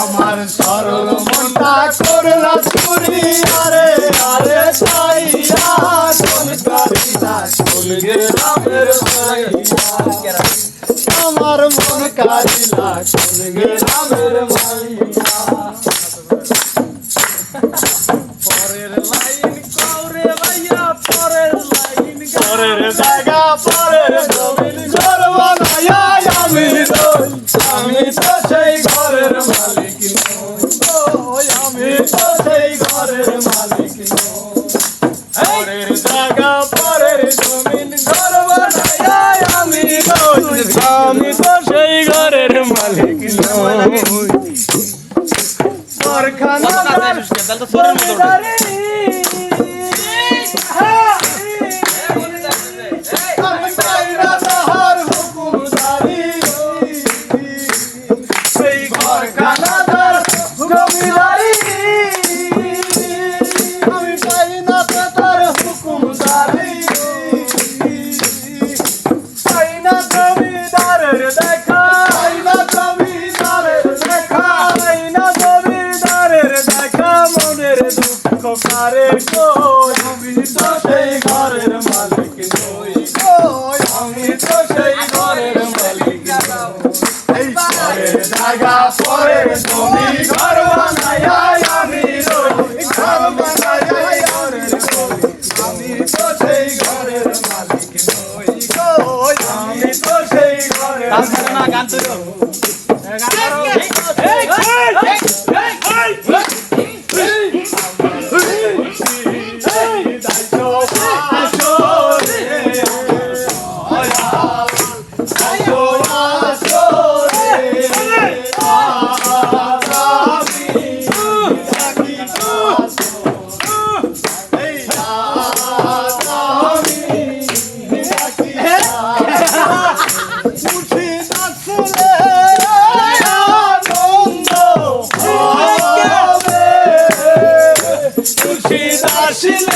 আমার সরল মনটা করলা চুরি আরে আরে চাইয়া কোন কালিদা সঙ্গে রামের মাইয়া আমার মন কালিলা সঙ্গে রামের মাইয়া পরের জায়গা পরের জমিন ঘর বানায়া আমি আমি তো সেই ঘরের মালিক নই। আমি তো সেই ঘরের মালিক নই পরের জায়গা পরের জমিন ঘর বানায়া আমি তো সেই ঘরের মালিক নই কারে আমি তো সেই ঘরের মালিক নই আমি তো সেই ঘরের মালিক এই জায়গা পরে তুমি ঘর বানায়া আমি ঘর বানায়া ঘরের আমি তো সেই ঘরের মালিক নই আমি তো সেই ঘরের না গান তুলো আসিলে আনন্দ